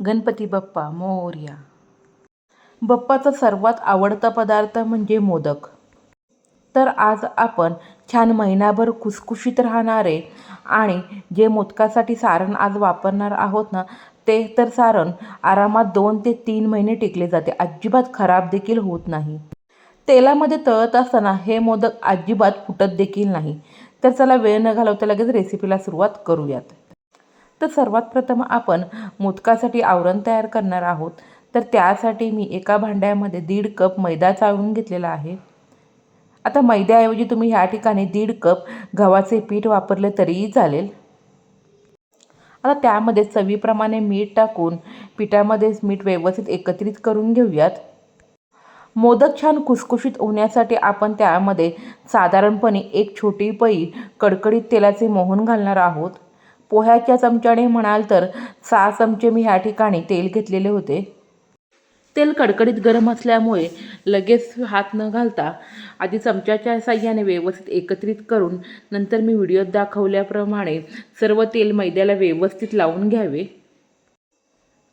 गणपती बाप्पा मोरया. बाप्पाचा सर्वात आवडता पदार्थ म्हणजे मोदक. तर आज आपण छान महिनाभर खुसखुशीत राहणारे आणि जे मोदकासाठी सारण आज वापरणार आहोत ना ते तर सारण आरामात दोन ते तीन महिने टिकले जाते. अजिबात खराब देखील होत नाही. तेलामध्ये तळत असताना हे मोदक अजिबात फुटत देखील नाही. तर चला वेळ न घालवता लगेच रेसिपीला सुरुवात करूयात. तर सर्वात प्रथम आपण मोदकासाठी आवरण तयार करणार आहोत. तर त्यासाठी मी एका भांड्यामध्ये दीड कप मैदा चाळून घेतलेला आहे. आता मैद्याऐवजी तुम्ही ह्या ठिकाणी दीड कप गव्हाचे पीठ वापरले तरीही चालेल. आता त्यामध्ये चवीप्रमाणे मीठ टाकून पिठामध्ये मीठ व्यवस्थित एकत्रित करून घेऊयात. मोदक छान कुसकुशीत होण्यासाठी आपण त्यामध्ये साधारणपणे एक छोटी पई कडकडीत तेलाचे मोहन घालणार आहोत. पोह्याच्या चमच्याने म्हणाल तर सहा चमचे मी ह्या ठिकाणी तेल घेतलेले होते. तेल कडकडीत गरम असल्यामुळे लगेच हात न घालता आधी चमच्याच्या साह्याने व्यवस्थित एकत्रित करून नंतर मी व्हिडिओत दाखवल्याप्रमाणे सर्व तेल मैद्याला व्यवस्थित लावून घ्यावे.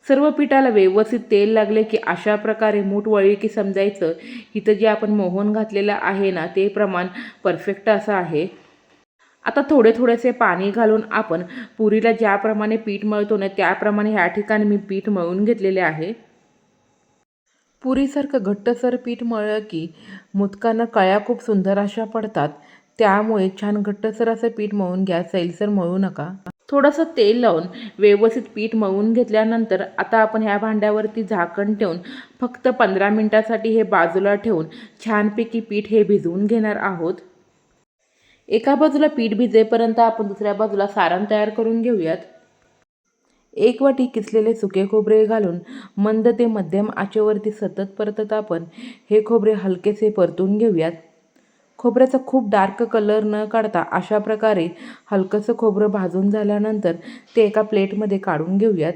सर्व पिठाला व्यवस्थित तेल लागले की अशा प्रकारे मूठ वळी की समजायचं इथं जे आपण मोहन घातलेलं आहे ना ते प्रमाण परफेक्ट असं आहे. आता थोडे थोडेसे पाणी घालून आपण पुरीला ज्याप्रमाणे पीठ मळतो ना त्याप्रमाणे ह्या ठिकाणी मी पीठ मळून घेतलेले आहे. पुरीसारखं घट्टसर पीठ मळलं की मुदकांना कळ्या खूप सुंदर अशा पडतात. त्यामुळे छान घट्टसर असं पीठ मळून घ्या सैलसर मळू नका. थोडंसं तेल लावून व्यवस्थित पीठ मळून घेतल्यानंतर आता आपण ह्या भांड्यावरती झाकण ठेवून फक्त पंधरा मिनटासाठी हे बाजूला ठेवून छानपैकी पीठ हे भिजवून घेणार आहोत. एका बाजूला पीठ भिजेपर्यंत आपण दुसऱ्या बाजूला सारण तयार करून घेऊयात. एक वाटी किसलेले सुके खोबरे घालून मंद ते मध्यम आचेवरती सतत परतत आपण हे खोबरे हलकेसे परतून घेऊयात. खोबऱ्याचा खूप डार्क कलर न काढता अशा प्रकारे हलकंसं खोबरं भाजून झाल्यानंतर ते एका प्लेटमध्ये काढून घेऊयात.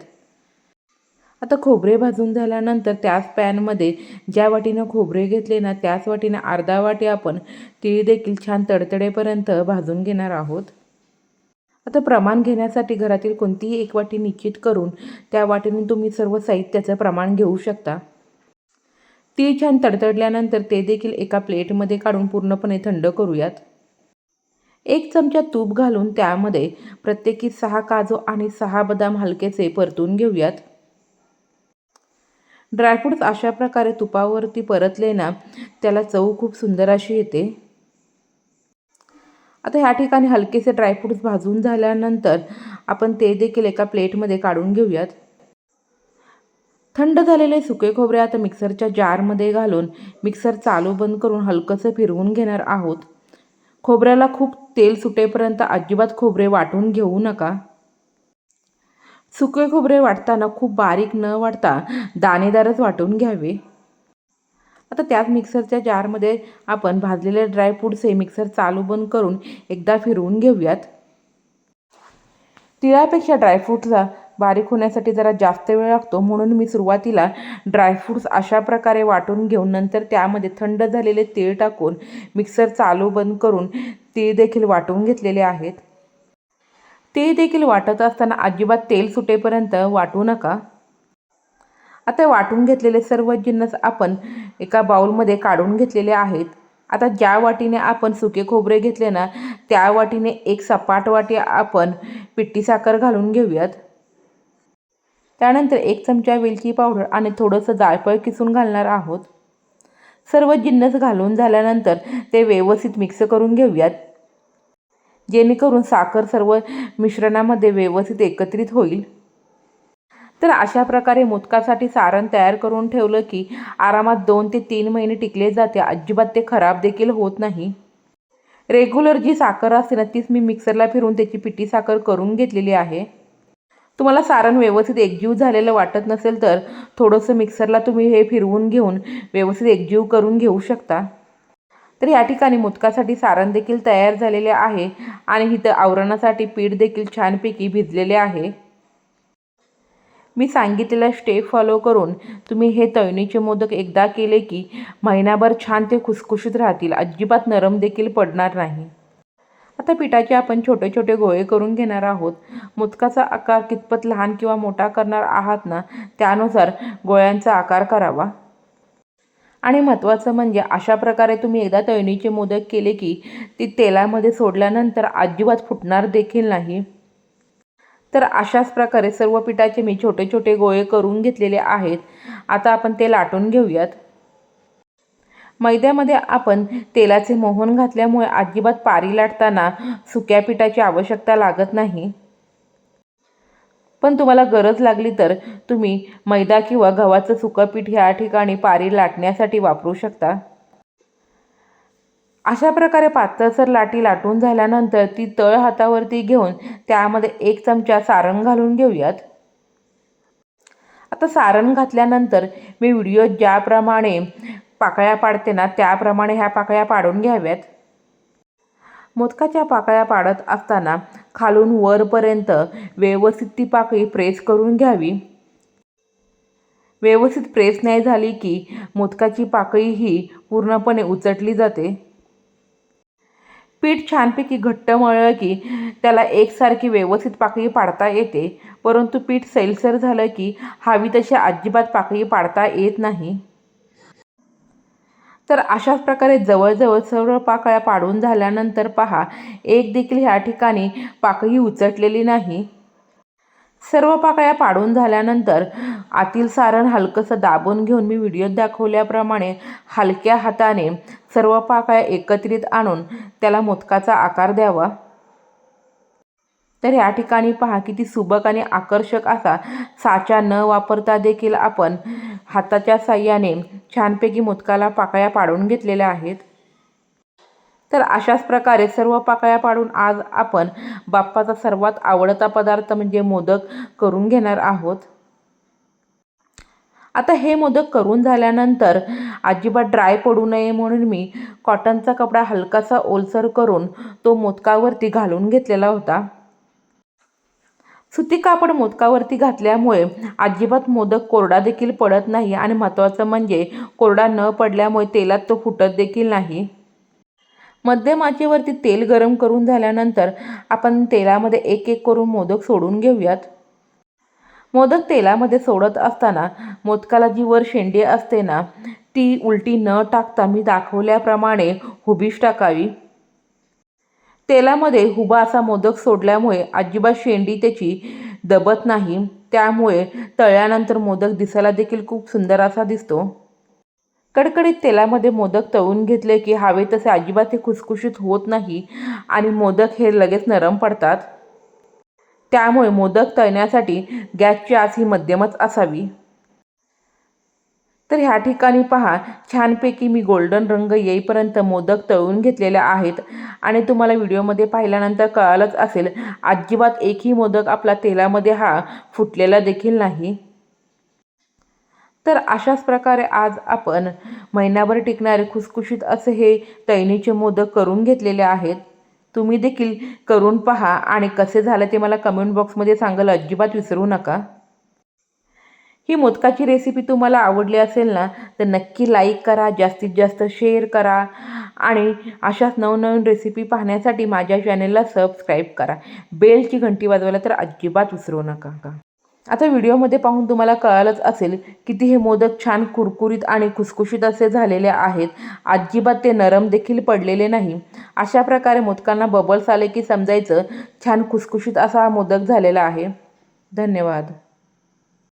आता खोबरे भाजून झाल्यानंतर त्याच पॅनमध्ये ज्या वाटीनं खोबरे घेतले ना त्याच वाटीनं अर्धा वाटी आपण तीळ देखील छान तडतडेपर्यंत भाजून घेणार आहोत. आता प्रमाण घेण्यासाठी घरातील कोणतीही एक वाटी निश्चित करून त्या वाटीने तुम्ही सर्व साहित्याचं प्रमाण घेऊ शकता. तीळ छान तडतडल्यानंतर ते देखील एका प्लेटमध्ये काढून पूर्णपणे थंड करूयात. एक चमचा तूप घालून त्यामध्ये प्रत्येकी सहा काजू आणि सहा बदाम हलकेचे परतून घेऊयात. ड्रायफ्रूट्स अशा प्रकारे तुपावरती परतले ना त्याला चव खूप सुंदर अशी येते. आता ह्या ठिकाणी हलकेसे ड्रायफ्रूट्स भाजून झाल्यानंतर आपण ते देखील एका प्लेटमध्ये काढून घेऊयात. थंड झालेले सुके खोबरे आता मिक्सरच्या जारमध्ये घालून मिक्सर चालू बंद करून हलकंसं फिरवून घेणार आहोत. खोबऱ्याला खूप तेल सुटेपर्यंत अजिबात खोबरे वाटून घेऊ नका. सुके खोबरे वाटताना खूप बारीक न वाटता दाणेदारच वाटून घ्यावे. आता त्याच मिक्सरच्या जारमध्ये आपण भाजलेले ड्रायफ्रूट्स हे मिक्सर चालू बंद करून एकदा फिरवून घेऊयात. तिळापेक्षा ड्रायफ्रूट्सला बारीक होण्यासाठी जरा जास्त वेळ लागतो म्हणून मी सुरुवातीला ड्रायफ्रूट्स अशा प्रकारे वाटून घेऊन नंतर त्यामध्ये थंड झालेले तीळ टाकून मिक्सर चालू बंद करून तीळ देखील वाटून घेतलेले आहेत. ते देखील वाटत असताना अजिबात तेल सुटेपर्यंत वाटू नका. आता वाटून घेतलेले सर्व जिन्नस आपण एका बाउलमध्ये काढून घेतलेले आहेत. आता ज्या वाटीने आपण सुके खोबरे घेतले ना त्या वाटीने एक सपाट वाटी आपण पिट्टी साखर घालून घेऊयात. त्यानंतर एक चमचा वेलची पावडर आणि थोडंसं जायफळ किसून घालणार आहोत. सर्व जिन्नस घालून झाल्यानंतर ते व्यवस्थित मिक्स करून घेऊयात. जेणेकरून साखर सर्व मिश्रणामध्ये व्यवस्थित एकत्रित होईल. तर अशा प्रकारे मोदकासाठी सारण तयार करून ठेवलं की आरामात दोन ते तीन महिने टिकले जाते. अजिबात ते खराब देखील होत नाही. रेग्युलर जी साखर असते ना तीच मी मिक्सरला फिरून त्याची पिठी साखर करून घेतलेली आहे. तुम्हाला सारण व्यवस्थित एकजीव झालेलं वाटत नसेल तर थोडंसं मिक्सरला तुम्ही हे फिरवून घेऊन व्यवस्थित एकजीव करून घेऊ शकता. तर या ठिकाणी मोदकासाठी सारण देखील तयार झालेले आहे आणि इथं आवरणासाठी पीठ देखील छानपैकी भिजलेले आहे. मी सांगितलेला स्टेप फॉलो करून तुम्ही हे तळणीचे मोदक एकदा केले की महिनाभर छान ते खुसखुशीत राहतील अजिबात नरम देखील पडणार नाही. आता पिठाचे आपण छोटे छोटे गोळे करून घेणार आहोत. मोदकाचा आकार कितपत लहान किंवा मोठा करणार आहात ना त्यानुसार गोळ्यांचा आकार करावा. आणि महत्त्वाचं म्हणजे अशा प्रकारे तुम्ही एकदा तळणीचे मोदक केले की ती तेलामध्ये सोडल्यानंतर अजिबात फुटणार देखील नाही. तर अशाच प्रकारे सर्व पिठाचे मी छोटे छोटे गोळे करून घेतलेले आहेत. आता आपण ते लाटून घेऊयात. मैद्यामध्ये आपण तेलाचे मोहन घातल्यामुळे अजिबात पारी लाटताना सुक्या पिठाची आवश्यकता लागत नाही. पण तुम्हाला गरज लागली तर तुम्ही मैदा किंवा गव्हाचं सुकं पीठ ह्या ठिकाणी पारी लाटण्यासाठी वापरू शकता. अशा प्रकारे पातळसर लाटी लाटून झाल्यानंतर ती तळ हातावरती घेऊन त्यामध्ये एक चमचा सारण घालून घेऊयात. आता सारण घातल्यानंतर मी व्हिडिओ ज्याप्रमाणे पाकळ्या पाडते ना त्याप्रमाणे ह्या पाकळ्या पाडून घ्याव्यात. मोदकाच्या पाकळ्या पाडत असताना खालून वरपर्यंत व्यवस्थित ती पाकळी प्रेस करून घ्यावी. व्यवस्थित प्रेस नाही झाली की मोदकाची पाकळी ही पूर्णपणे उचटली जाते. पीठ छानपैकी घट्ट मळलं की त्याला एकसारखी व्यवस्थित पाकळी पाडता येते परंतु पीठ सैलसर झालं की हवी तशी अजिबात पाकळी पाडता येत नाही. तर अशाच प्रकारे जवळजवळ सर्व पाकळ्या पाडून झाल्यानंतर पहा एक देखील ह्या ठिकाणी पाकळी उचटलेली नाही. सर्व पाकळ्या पाडून झाल्यानंतर आतील सारण हलकंसं दाबून घेऊन मी व्हिडिओत दाखवल्याप्रमाणे हलक्या हाताने सर्व पाकळ्या एकत्रित आणून त्याला मोदकाचा आकार द्यावा. तर या ठिकाणी पहा किती सुबक आणि आकर्षक असा साचा न वापरता देखील आपण हाताच्या साह्याने छानपैकी मोदकाला पाकळ्या पाडून घेतलेल्या आहेत. तर अशाच प्रकारे सर्व पाकळ्या पाडून आज आपण बाप्पाचा सर्वात आवडता पदार्थ म्हणजे मोदक करून घेणार आहोत. आता हे मोदक करून झाल्यानंतर अजिबात ड्राय पडू नये म्हणून मी कॉटनचा कपडा हलकासा ओलसर करून तो मोदकावरती घालून घेतलेला होता. सुती कापड मोदकावरती घातल्यामुळे अजिबात मोदक कोरडा देखील पडत नाही आणि महत्त्वाचं म्हणजे कोरडा न पडल्यामुळे तेलात तो फुटत देखील नाही. मध्यम आचेवरती तेल गरम करून झाल्यानंतर आपण तेलामध्ये एक एक करून मोदक सोडून घेऊयात. मोदक तेलामध्ये सोडत असताना मोदकाला जी वर शेंडी असते ना ती उलटी न टाकता मी दाखवल्याप्रमाणे हुबीश टाकावी. तेलामध्ये हुबा असा मोदक सोडल्यामुळे अजिबात शेंडी त्याची दबत नाही. त्यामुळे तळल्यानंतर मोदक दिसायला देखील खूप सुंदर असा दिसतो. कडकडीत तेलामध्ये मोदक तळून घेतले की हवे तसे अजिबात हे खुसखुशीत होत नाही आणि मोदक हे लगेच नरम पडतात. त्यामुळे मोदक तळण्यासाठी गॅसची आस ही मध्यमच असावी. तर ह्या ठिकाणी पहा छानपैकी मी गोल्डन रंग येईपर्यंत मोदक तळून घेतलेले आहेत. आणि तुम्हाला व्हिडिओमध्ये पाहिल्यानंतर कळालंच असेल अजिबात एकही मोदक आपला तेलामध्ये हा फुटलेला देखील नाही. तर अशाच प्रकारे आज आपण महिनाभर टिकणारे खुसखुशीत असे हे तैनीचे मोदक करून घेतलेले आहेत. तुम्ही देखील करून पहा आणि कसे झालं ते मला कमेंट बॉक्समध्ये सांगायला अजिबात विसरू नका. ही मोदकाची रेसिपी तुम्हाला आवडली असेल ना तर नक्की लाईक करा जास्तीत जास्त शेअर करा आणि अशाच नवनवीन रेसिपी पाहण्यासाठी माझ्या चॅनेलला सबस्क्राईब करा. बेलची घंटी वाजवायला तर अजिबात विसरू नका. का आता व्हिडिओमध्ये पाहून तुम्हाला कळालंच असेल किती हे मोदक छान कुरकुरीत आणि खुसखुशीत असे झालेले आहेत. अजिबात ते नरम देखील पडलेले नाही. अशा प्रकारे मोदकांना बबल्स आले की समजायचं छान खुसखुशीत असा हा मोदक झालेला आहे. धन्यवाद.